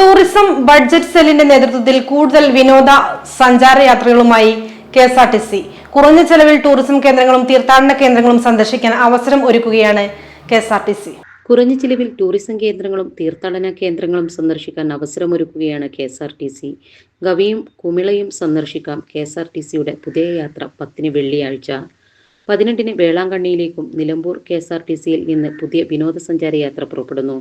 Tourism budget സെല്ലിന്റെ നേതൃത്വത്തിൽ കൂടുതൽ വിനോദ സഞ്ചാര യാത്രകളുമായി K S R T C. കുറഞ്ഞ ചെലവിൽ ടൂറിസം കേന്ദ്രങ്ങളും തീർത്ഥാടന കേന്ദ്രങ്ങളും സന്ദർശിക്കാൻ അവസരം ഒരുക്കുകയാണ് K S R T C. കുറഞ്ഞ ചിലവിൽ ടൂറിസം കേന്ദ്രങ്ങളും തീർത്ഥാടന കേന്ദ്രങ്ങളും സന്ദർശിക്കാൻ അവസരമൊരുക്കുകയാണ് K S R T C. ഗവിയും കുമിളയും സന്ദർശിക്കാം കെ എസ് ആർ ടി സിയുടെ പുതിയ യാത്ര പത്തിന് വെള്ളിയാഴ്ച. പതിനെട്ടിന് വേളാങ്കണ്ണിയിലേക്കും Nilambur K S R T സിയിൽ നിന്ന് പുതിയ വിനോദസഞ്ചാര യാത്ര പുറപ്പെടുന്നു.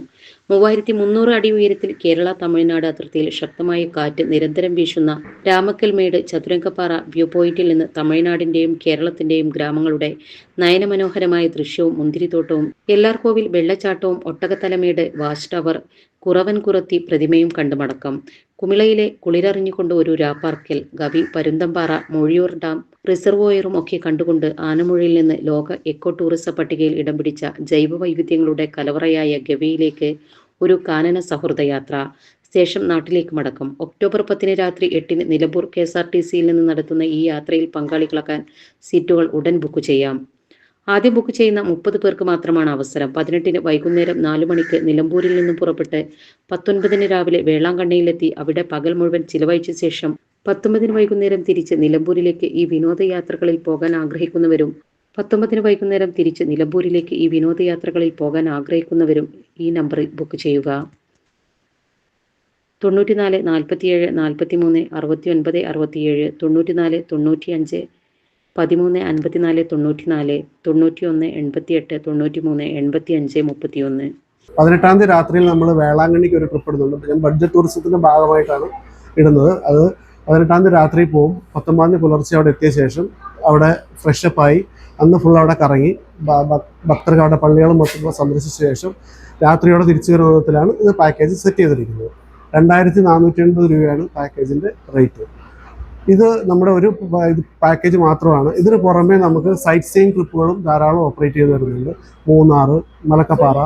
മൂവായിരത്തി മുന്നൂറ് അടി ഉയരത്തിൽ കേരള തമിഴ്നാട് അതിർത്തിയിൽ ശക്തമായ കാറ്റ് നിരന്തരം വീശുന്ന രാമക്കൽമേട് ചതുരംഗപ്പാറ വ്യൂ പോയിന്റിൽ നിന്ന് തമിഴ്നാടിന്റെയും കേരളത്തിന്റെയും ഗ്രാമങ്ങളുടെ നയനമനോഹരമായ ദൃശ്യവും മുന്തിരിത്തോട്ടവും എല്ലാർകോവിൽ വെള്ളച്ചാട്ടവും ഒട്ടകത്തലമേട് വാച്ച് ടവർ കുറവൻ കുറത്തി പ്രതിമയും കണ്ടുമടക്കം. കുമിളയിലെ കുളിരറിഞ്ഞുകൊണ്ട് ഒരു രാപ്പാർക്കൽ ഗവി പരുന്തമ്പാറ മൊഴിയൂർ ഡാം റിസർവോയറും ഒക്കെ കണ്ടുകൊണ്ട് ആനമുഴയിൽ നിന്ന് ലോക എക്കോ ടൂറിസം പട്ടികയിൽ ഇടം പിടിച്ച ജൈവ വൈവിധ്യങ്ങളുടെ കലവറയായ ഗവിയിലേക്ക് ഒരു കാനന സൗഹൃദ യാത്ര ശേഷം നാട്ടിലേക്ക് മടക്കം. ഒക്ടോബർ പത്തിന് രാത്രി എട്ടിന് Nilambur K S R T സിയിൽ നിന്ന് നടത്തുന്ന ഈ യാത്രയിൽ പങ്കാളികളാക്കാൻ സീറ്റുകൾ ഉടൻ ബുക്ക് ചെയ്യാം. ആദ്യം ബുക്ക് ചെയ്യുന്ന മുപ്പത് പേർക്ക് മാത്രമാണ് അവസരം. പതിനെട്ടിന് വൈകുന്നേരം നാലു മണിക്ക് നിലമ്പൂരിൽ നിന്നും പുറപ്പെട്ട് പത്തൊൻപതിന് രാവിലെ വേളാങ്കണ്ണിയിലെത്തി അവിടെ പകൽ മുഴുവൻ ചിലവഴിച്ച ശേഷം പത്തൊമ്പതിന് വൈകുന്നേരം തിരിച്ച് നിലമ്പൂരിലേക്ക് ഈ വിനോദയാത്രകളിൽ പോകാൻ ആഗ്രഹിക്കുന്നവരും പത്തൊമ്പതിന് വൈകുന്നേരം തിരിച്ച് നിലമ്പൂരിലേക്ക് ഈ വിനോദയാത്രകളിൽ പോകാൻ ആഗ്രഹിക്കുന്നവരും ഈ നമ്പറിൽ ബുക്ക് ചെയ്യുക. തൊണ്ണൂറ്റിനാല് നാൽപ്പത്തിയേഴ് നാൽപ്പത്തിമൂന്ന് അറുപത്തി ഒൻപത് അറുപത്തിയേഴ് തൊണ്ണൂറ്റിനാല് തൊണ്ണൂറ്റിയഞ്ച് പതിമൂന്ന് അൻപത്തിനാല് തൊണ്ണൂറ്റിനാല് തൊണ്ണൂറ്റിയൊന്ന് എൺപത്തിയെട്ട് തൊണ്ണൂറ്റിമൂന്ന് എൺപത്തിയഞ്ച് മുപ്പത്തിയൊന്ന്. പതിനെട്ടാം തീയതി രാത്രിയിൽ നമ്മൾ വേളാങ്കണ്ണിക്ക് ഒരു ട്രിപ്പ് ഇടുന്നുണ്ട് ഞാൻ ബഡ്ജറ്റ് ടൂറിസത്തിന്റെ ഭാഗമായിട്ടാണ് ഇടുന്നത്. അത് പതിനെട്ടാം തീയതി രാത്രി പോവും. പത്തൊമ്പതാം തീയതി പുലർച്ചെ അവിടെ എത്തിയ ശേഷം അവിടെ ഫ്രഷപ്പായി അന്ന് ഫുൾ അവിടെ കറങ്ങി. ഭക്തർക്ക് അവിടെ പള്ളികളും മൊത്തം സന്ദർശിച്ച ശേഷം രാത്രിയോടെ തിരിച്ചു വരുന്ന വിധത്തിലാണ് ഇത് പാക്കേജ് സെറ്റ് ചെയ്തിരിക്കുന്നത്. രണ്ടായിരത്തി നാനൂറ്റി എൺപത് രൂപയാണ് പാക്കേജിന്റെ റേറ്റ് ഇത് നമ്മുടെ ഒരു പാക്കേജ് മാത്രമാണ്. ഇതിന് പുറമെ നമുക്ക് സൈറ്റ് സീയിങ് ട്രിപ്പുകളും ധാരാളം ഓപ്പറേറ്റ് ചെയ്ത് വരുന്നുണ്ട് മൂന്നാർ മലക്കപ്പാറ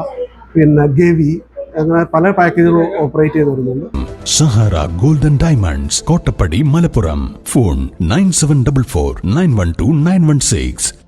പിന്നെ ഗവി അങ്ങനെ പല പാക്കേജുകളും ഓപ്പറേറ്റ് ചെയ്ത് വരുന്നുണ്ട്. Sahara golden diamonds Kottappadi Malappuram. Phone nine seven double four nine one two nine one six.